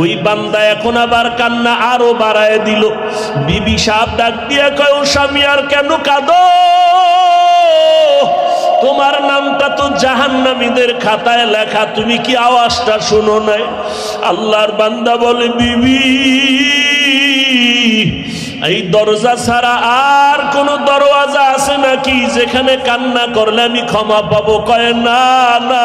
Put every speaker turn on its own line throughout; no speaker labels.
ওই বান্দা এখন আবার কান্না আরও বাড়ায় দিল। বিবি সাহেব ডাক দিয়া কয় স্বামী, আর কেন কাঁদো? তোমার নামটা তো জাহান্নামীদের খাতায় লেখা, তুমি কি আওয়াজটা শোনো নাই? আল্লাহর বান্দা বলে, বিবি, এই দরজা ছাড়া আর কোন দরওয়াজা আছে নাকি? যেখানে কান্না করলে আমি ক্ষমা পাবো। কয়, না না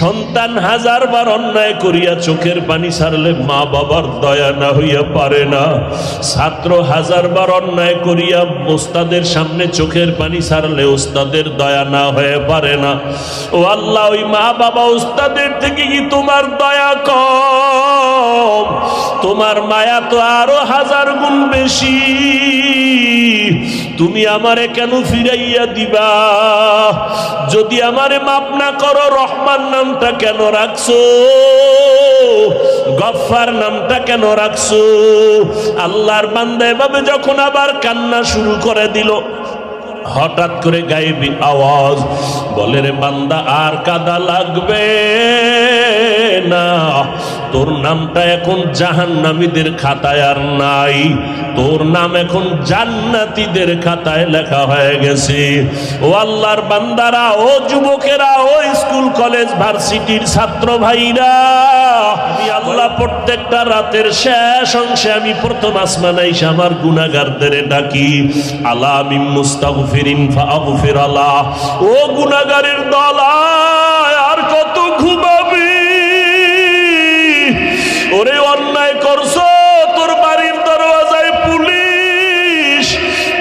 সন্তান হাজার বার অন্যায় করিয়া চোখের পানি ছাড়লে মা বাবার দয়া না হইয়া পারে না। ছাত্র হাজার বার অন্যায় করিয়া ওস্তাদের সামনে চোখের পানি ছাড়লে ওস্তাদের দয়া না হয়ে পারে না। ও আল্লাহ, ওই মা বাবা ওস্তাদের থেকে কি তোমার দয়া কম? তোমার মায়া তো আরও হাজার গুণ বেশি। তুমি আমারে কেন ফিরাইয়া দিবা? যদি আমারে মাপ না করো, রহমান নামটা কেন রাখছো? গফার নামটা কেন রাখছো? আল্লাহর বান্দা এভাবে যখন আবার কান্না শুরু করে দিল, হঠাৎ করে গায়েবি আওয়াজ বলে, রে বান্দা, আর কাদা লাগবে না। তোর নামটা এখন জাহান্নামীদের খাতায় আর নাই। তোর নাম এখন জান্নাতীদের খাতায় লেখা হয়ে গেছে। ও আল্লাহর বান্দারা, ও যুবকেরা, ও স্কুল, কলেজ, ভার্সিটির ছাত্র ভাইরা, আমি আল্লাহ প্রত্যেকটা রাতের শেষ অংশে আমি প্রথম আসমান আইসা আমার গুনাগারদের ডাকি। আলা মিম মুস্তাগফিরিন ফাগফির আলা ও গুনাগারের দল ওরে অন্যায় করছ, তোর বাড়ির দরওয়াজায় পুলিশ।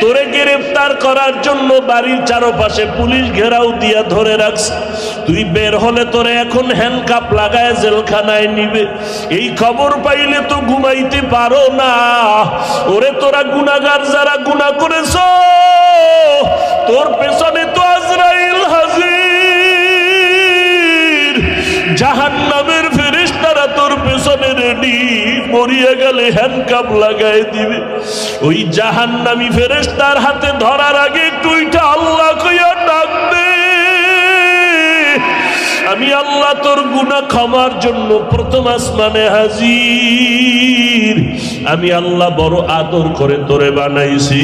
তোরে গ্রেফতার করার জন্য বাড়ির চারপাশে পুলিশ ঘেরাও দিয়া ধরে রাখছে। তুই বের হলে তোরে এখন হ্যান্ডকাপ লাগায় জেলখানায় নিবে। এই খবর পাইলে তো ঘুমাইতে পারো না। ওরে তোরা গুনাগার যারা গুনাহ করেছ, তোর পেছনে তো আজরাইল হাজির। ফেরেশতারা তোর পেছনে রেডি মরিয়া গেলে হ্যান্ডকাপ লাগাই দিবে। ওই জাহান্নামি ফেরেস্তার হাতে ধরার আগে টুইটা আল্লাহ কইয়া ডাকবে আমি আল্লাহ তোর গুনাহ ক্ষমার জন্য প্রথম আসমানে হাজির। আমি আল্লাহ বড় আদর করে তোরে বানাইছি।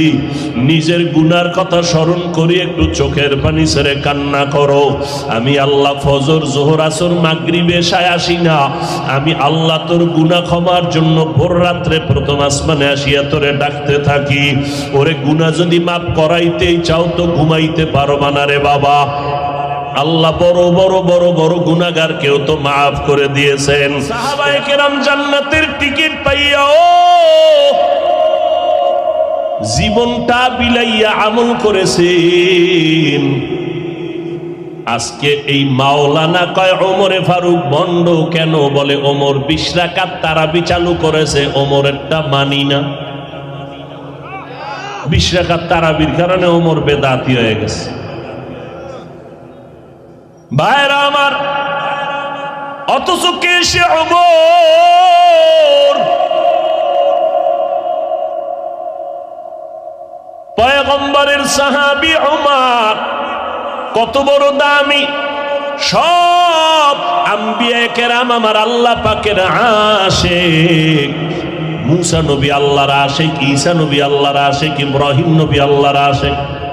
নিজের গুনার কথা স্মরণ করি, একটু চোখের পানি ছেড়ে কান্না করো। আমি আল্লাহ ফজর, জোহর, আসর, মাগরিবে সায় আসি না। আমি আল্লাহ তোর গুনাহ ক্ষমার জন্য ভোর রাত্রে প্রথম আসমানে আসিয়া তোরে ডাকতে থাকি। ওরে গুনাহ যদি মাপ করাইতেই চাও তো ঘুমাইতে পারবা না রে বাবা। আল্লাহ বড় বড় বড় বড় গুনাগার কেউ তো মাফ করে দিয়েছেন। কেরাম জান্নাতের টিকিট পাইয়া, ও! জীবনটা বিলাইয়া আমল করেছেন। আজকে এই মাওলানা কয়, ওমরে ফারুক বন্ড কেন? বলে, ওমর বিশ্রাকাত তারাবি চালু করেছে, ওমরেরটা মানি না। বিশ্রাকাত তারাবির কারণে ওমর বেদাতি হয়ে গেছে। ভাইরা আমার, অথচ কে সে অমর? পয়গম্বরের সাহাবি ওমার কত বড় দামি, সব আম্বিয়া কেরাম আমার আল্লাহ পাকের আশেক। মুসা নবী আল্লাহর আশেক, ঈসা নবী আল্লাহর আশেক, ইব্রাহিম নবী আল্লাহর আশেক।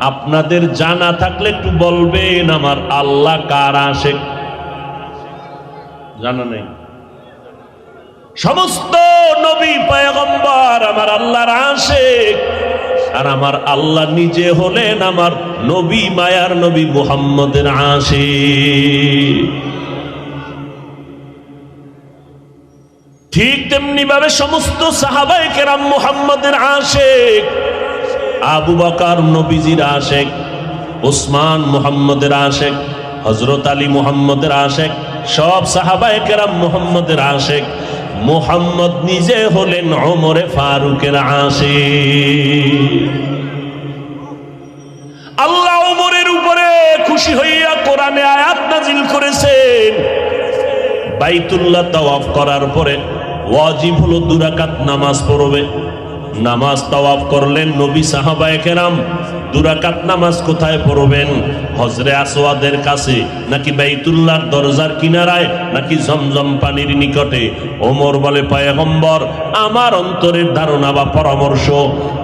আপনাদের জানা থাকলে একটু বলবেন, আমার আল্লাহ কার আশেক? জানা নেই। সমস্ত নবী পয়গম্বর আমার আল্লাহর আশেক, আর আমার আল্লাহ নিজে হলেন আমার নবী, মায়ার নবী মুহাম্মদের আশেক। ঠিক তেমনি ভাবে সমস্ত সাহাবাই কেরাম মুহাম্মদের আশেক আবু বকার নবীজির আশেক ওসমান মুহাম্মদের আশেক হজরত আলী মুহাম্মদের আশেক, সব সাহাবায়ে কেরাম মুহাম্মদের আশেক। মোহাম্মদ নিজে হলেন অমরে ফারুকের আসে আল্লাহ ওমরের উপরে খুশি হইয়া কোরআনে আয়াত নাজিল করেছেন। বাইতুল্লাহ তাওয়াফ করার পরে ওয়াজিব হলো দুরাকাত নামাজ পড়বে। নামাজ তাওয়াফ করলেন নবী সাহাবায়ে কেরাম। দুরাকাত নামাজ কোথায় পড়বেন? হজরে আসওয়াদের কাছে নাকি বাইতুল্লাহর দরজার কিনারায় নাকি জমজম পানির নিকটে? ওমর বলে, পয়গম্বর, আমার অন্তরের ধারণা বা পরামর্শ,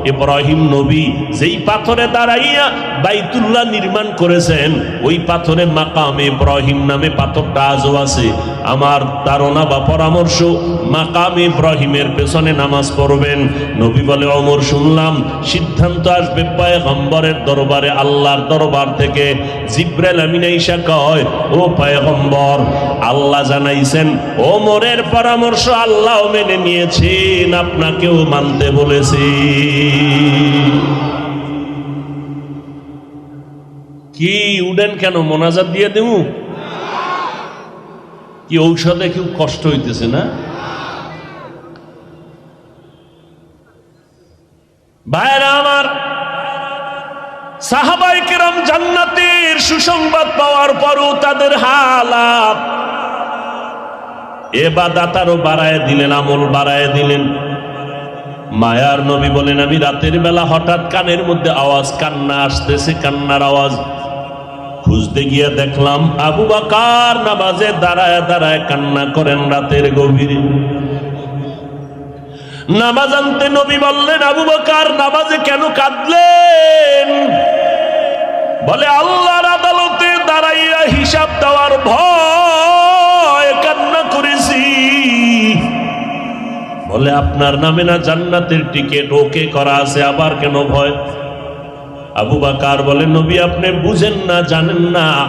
ইব্রাহিম নবী যেই পাথরে দাঁড়াইয়া বাইতুল্লাহ নির্মাণ করেছেন, ওই পাথরে মাকাম ইব্রাহিম নামে পাথরটা আজও আছে। আমার ধারণা বা পরামর্শ, মাকাম ইব্রাহিমের পেছনে নামাজ পড়বেন। নবী বলে অমর শুনলাম সিদ্ধান্ত আসবে পয়গম্বরের দরবারে, আল্লাহর দরবার থেকে। জিব্রাইল আমিন ঈশা কয়, ও পয়গম্বর, আল্লাহ জানাইছেন, ওমরের পরামর্শ আল্লাহ মেনে নিয়েছেন, আপনাকেও মানতে বলেছি। কি উডেন কেন, মোনাজাত দিয়ে দেবো কি ঔষধে খুব কষ্ট হইতেছে না? ভাইরা আমার, সাহাবাই কেরাম জান্নাতের সুসংবাদ পাওয়ার পরও তাদের হালাত। এবাদাতারও বাড়ায় দিলেন, আমল বাড়ায় দিলেন। মায়ার নবী বলেন আমি রাতের বেলা হঠাৎ কানের মধ্যে আওয়াজ, কান্না আসতেছে, কান্নার আওয়াজ। খুঁজতে গিয়ে দেখলাম, আবু বাকার নামাজে দাঁড়ায় দাঁড়ায় কান্না করেন রাতের গভীরে। নামাজ আনতে নবী বললেন, আবু বাকার, নামাজে কেন কাঁদলেন? বলে, আল্লাহর আদালতে দাঁড়াইয়া হিসাব দেওয়ার ভয় কান্না করেছি। বলে, আপনার নামে না জান্নাতের টিকিট ওকে করা আছে, আবার কেন ভয়? আবু বাকার বলে, নবী, আপনি বুঝেন না, জানেন না।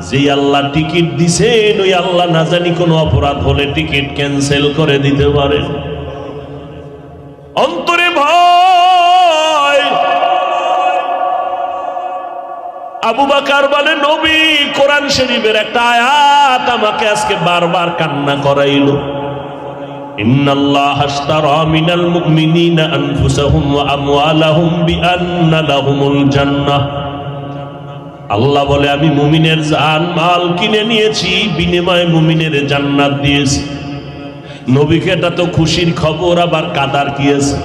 যে আল্লাহ টিকিট দিছেন, ওই আল্লাহ না জানি কোনো অপরাধ হলে টিকিট ক্যান্সেল করে দিতে পারে অন্তরে ভয় আবু বাকার বলে, নবী, কোরআন শরীফের একটা আয়াত আমাকে আজকে বারবার কান্না করাইল। আল্লাহ বলে, আমি মুমিনের জান, মাল কিনে নিয়েছি, বিনিময় মুমিনের জান্নাত দিয়েছি। নবীকে এটা তো খুশির খবর, আবার কাদার কিয়েছে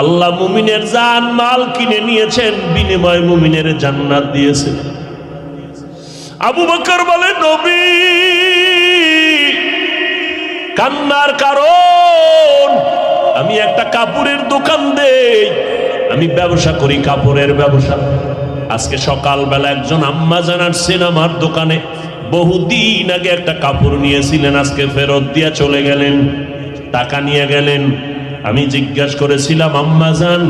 আল্লাহ মুমিনের জান মাল কিনে নিয়েছেন, বিনিময় মুমিনের জান্নাত দিয়েছে। আবু বকর বলে, নবী, কান্নার কারণ, আমি একটা কাপড়ের দোকান দেই, আমি ব্যবসা করি কাপড়ের ব্যবসা। আজকে সকালবেলা একজন আম্মা জানাচ্ছেন আমার দোকানে বহুদিন আগে একটা কাপড় নিয়েছিলেন, আজকে ফেরত দিয়া চলে গেলেন, টাকা নিয়ে গেলেন। আমি জিজ্ঞাসা করেছিলাম, আম্মা জান,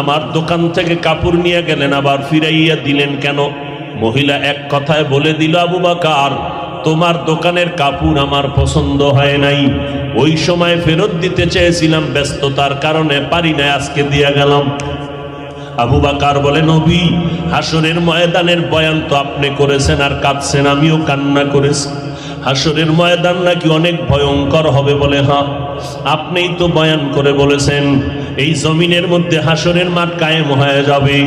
আমার দোকান থেকে কাপড় নিয়ে গেলেন, আবার ফিরাইয়া দিলেন কেন? মহিলা এক কথায় বলে দিল, আবু বাকার, তোমার দোকানের কাপড় আমার পছন্দ হয় নাই। ওই সময় ফেরত দিতে চেয়েছিলাম, ব্যস্ততার কারণে পারি না আজকে দিয়া গেলাম। আবু বাকার বলে, নবী হাসরের ময়দানের বয়ান তো আপনি করেছেন আর কাঁদছেন, আমিও কান্না করেছি। হাসরের ময়দান নাকি অনেক ভয়ঙ্কর হবে বলে হ্যাঁ। আপনিই তো বয়ান করে বলেছেন, এই জমিনের মধ্যে হাসরের মাঠ কায়েম হয়ে যাবে।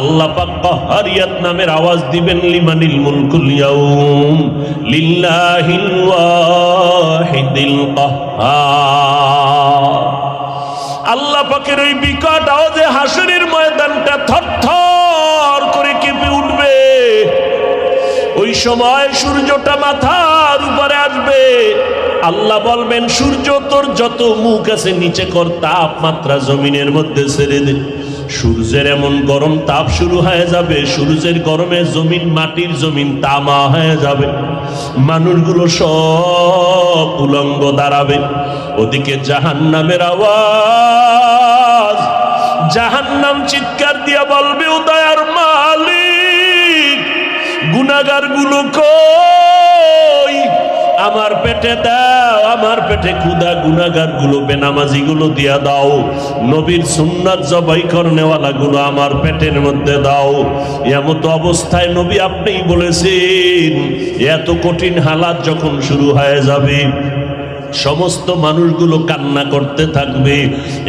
আল্লাহ পাক কাহারিয়াত নামের আওয়াজ দিবেন, লিমানিল মুলকুল ইয়াউম, লিল্লাহিল ওয়াহিদিল কাহ্হার আল্লাহ পাকের ওই বিকট আওয়াজে হাসুরের ময়দানটা থরথর করে কেঁপে উঠবে। ওই সময় সূর্যটা মাথার উপরে আসবে। আল্লাহ বলবেন, সূর্য তোর যত মুখ আছে নিচে কর, তাপমাত্রা জমিনের মধ্যে ছেড়ে দে। সূর্যের এমন গরম তাপ শুরু হয়ে যাবে, সূর্যের গরমে জমিন, মাটির জমিন তামা হয়ে যাবে। মানুষগুলো সব উলঙ্গ দাঁড়াবে। ওদিকে জাহান নামের আওয়াজ জাহান নাম চিৎকার দিয়া বলবে, উদয়ার মালিক গুনাগারগুলো কই? আমার পেটে দাও, আমার পেটে ক্ষুদা গুনাগারগুলো বেনামাজি গুলো দিয়া দাও। নবীর সুন্নাত জবাই করনেওয়ালা গুলো আমার পেটের মধ্যে দাও। এমত অবস্থায় নবী আপনিই বলেছেন, এত কঠিন হালাত যখন শুরু হয়ে যাবে, সমস্ত মানুষগুলো কান্না করতে থাকবে।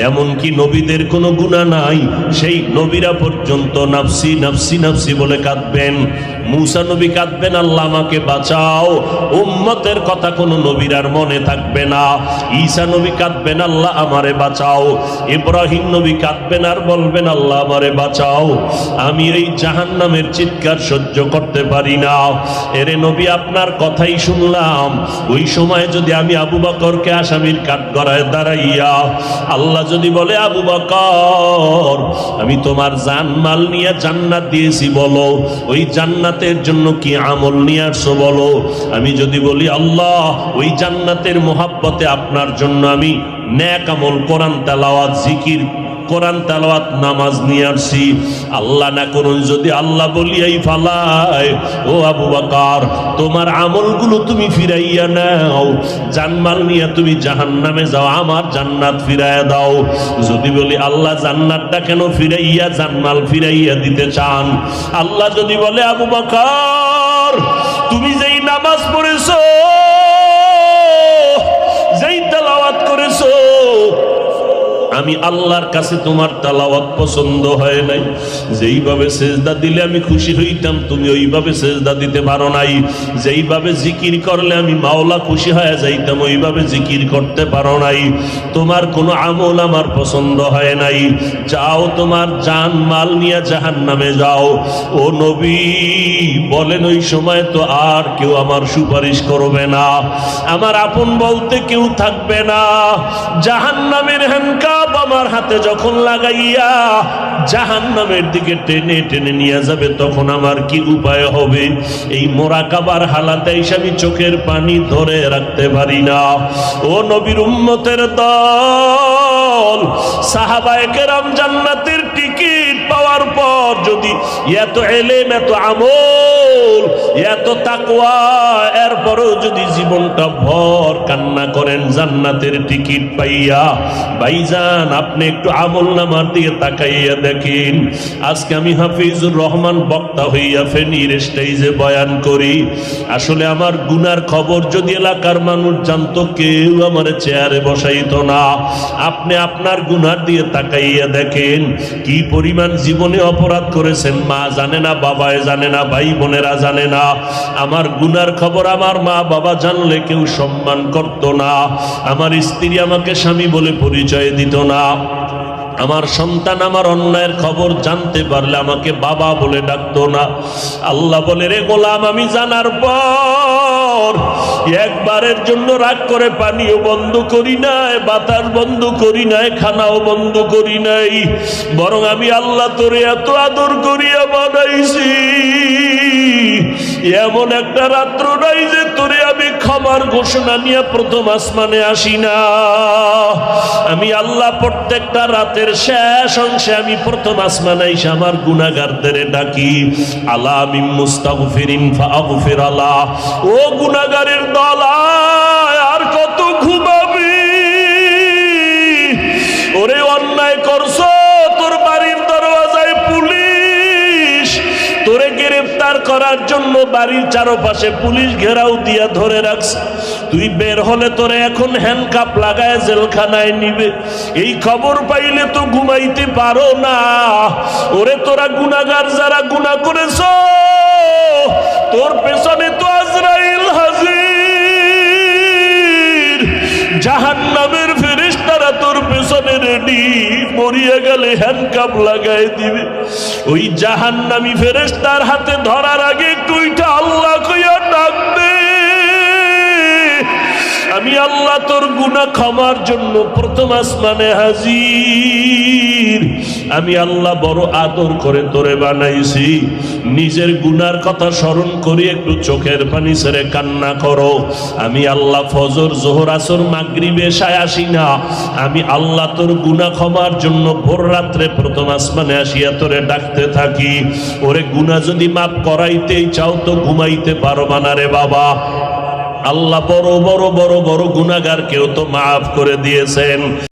এমনকি নবীদের কোনো গুণা নাই, সেই নবীরা পর্যন্ত নাফসি নাফসি নাফসি বলে কাঁদবেন। মুসা নবী কাঁদবেন, আল্লাহ আমাকে বাঁচাও। উম্মতের কথা কোনো নবীর আর মনে থাকবে না। ঈসা নবী কাঁদবেন, আল্লাহ আমারে বাঁচাও। ইব্রাহিম নবী কাঁদবেন আর বলবেন, আল্লাহ আমারে বাঁচাও। আমি এই জাহান নামের চিৎকার সহ্য করতে পারি না। এরে নবী, আপনার কথাই শুনলাম। ওই সময় যদি আমি আবু বকরকে আসামির কাঠ গড়ায় দাঁড়াইয়া, আল্লাহ যদি বলে, আবু বকর, আমি তোমার জান মাল নিয়ে জান্নাত দিয়েছি, বলো। ওই জান্নাতের জন্য কি আমল নিয়ে আসছো বলো? আমি যদি বলি, আল্লাহ, ওই জান্নাতের মোহাব্বতে আপনার জন্য আমি ন্যাক আমল, কোরআন, তেলাওয়াত, জিকির কোরআন তেলাওয়াত নামাজ নিয়ে আসছি আল্লাহ না করুন যদি আল্লাহ বলিয়াই ফালায়, ও আবু বাকার, তোমার আমলগুলো তুমি ফিরাইয়া নাও। জানমাল নিয়ে তুমি জাহান্নামে যাও, আমার জান্নাত ফিরাইয়া দাও। যদি বলি, আল্লাহ জান্নাতটা কেন ফিরাইয়া, জানমাল ফিরাইয়া দিতে চান? আল্লাহ যদি বলে, আবু বাকার, তুমি যেই নামাজ পড়েছো আমি আল্লাহর কাছে তোমার তালাওয়াত পছন্দ হয় নাই। যেইভাবে সেজদা দিলে আমি খুশি হইতাম, তুমি ওইভাবে সেজদা দিতে পারো নাই। যেইভাবে জিকির করলে আমি মাওলা খুশি হয়ে যাইতাম, ওইভাবে জিকির করতে পারো নাই। তোমার কোনো আমল আমার পছন্দ হয় নাই। যাও তোমার জান মাল নিয়ে জাহান নামে যাও। ও নবী, বলেন ওই সময় তো আর কেউ আমার সুপারিশ করবে না। আমার আপন বলতে কেউ থাকবে না। জাহান নামের হ্যান্ডকাপ আমার হাতে যখন লাগাইয়া জাহান নামের দিকে টেনে টেনে নিয়ে যাবে, তখন আমার কি উপায় হবে? এই মোরাকাবার হালাতে আমি চোখের পানি ধরে রাখতে পারি না। ও নবীর উম্মতের দল, সাহাবায়ে কেরাম জান্নাতের টিকিট পাওয়ার পর যদি এত এলেম, এত আমল এত তাকওয়া। এরপরও যদি জীবনটা ভর কান্না করেন, জান্নাতের টিকিট পাইয়া, ভাইজান, আপনি একটু আমল নামার দিকে তাকাইয়া দেখেন। আজকে আমি হাফিজুর রহমান বক্তা হইয়া ফেনীর স্টেজে বয়ান করি। আসলে আমার গুনার খবর যদি এলাকার মানুষ জানতো, কেউ আমার চেয়ারে বসাইত না। আপনি আপনার গুনার দিয়ে তাকাইয়া দেখেন, কি পরিমাণ জীবনে অপরাধ করেছেন। মা জানে না, বাবায় জানে না ভাই বোনেরা জানে না। আমার গুনার খবর আমার মা বাবা জানলে কেউ সম্মান করত না। আমার স্ত্রী আমাকে স্বামী বলে পরিচয় দিত না। আমার সন্তান আমার অন্যায়ের খবর জানতে পারলে আমাকে বাবা বলে ডাকতো না। আল্লাহ বলে, রে গোলাম, আমি জানার পর একবারের জন্য রাগ করে পানিও বন্ধ করি নাই, বাতাস বন্ধ করি নাই, খানাও বন্ধ করি নাই। বরং আমি আল্লাহ তোরে এত আদর করিয়া বানাইছি এমন একটা রাত্র নাই যে তোরে আমি ক্ষমার ঘোষণা নিয়ে প্রথম আসমানে আসি না। আমি আল্লাহ প্রত্যেকটা রাতের শেষ অংশে আমি প্রথম আসমানে এসে আমার গুণাগারদের ডাকি, আলা আমি মুস্তাগফিরিন ফাগফির আলা। ও গুণাগারের দল করার জন্য বাড়ির চারপাশে পুলিশ ঘেরাও দিয়া ধরে রাখছে। তুই বের হলে তোরে এখন হ্যান্ডকাপ লাগায় জেলখানায় নিবে। এই খবর পাইলে তো ঘুমাইতে পারো না। ওরে তোরা গুনাগার যারা গুণা করেছ, তোর মরিয়া গেলে হ্যান্ডকাপ লাগাই দিবে। ওই জাহান্নামি ফেরেস্তার হাতে ধরার আগে তুইটা আল্লাহ কইয়া আমি আল্লাহ তোর গুনাহ ক্ষমার জন্য প্রথম আসমানে হাজির। আমি আল্লাহ বড় আদর করে তোরে বানাইছি। নিজের গুনার কথা স্মরণ করি, একটু চোখের পানি ছেড়ে কান্না করো। আমি আল্লাহ ফজর, জোহর, আসর, মাগরিবে এসায় আসি না। আমি আল্লাহ তোর গুনাহ ক্ষমার জন্য ভোর রাত্রে প্রথম আসমানে আসিয়া তোরে ডাকতে থাকি। ওরে গুনাহ যদি মাপ করাইতেই চাও তো ঘুমাইতে পারবা না বাবা। আল্লাহ বড় বড় বড় বড় গুনাগার কেউ তো মাফ করে দিয়েছেন।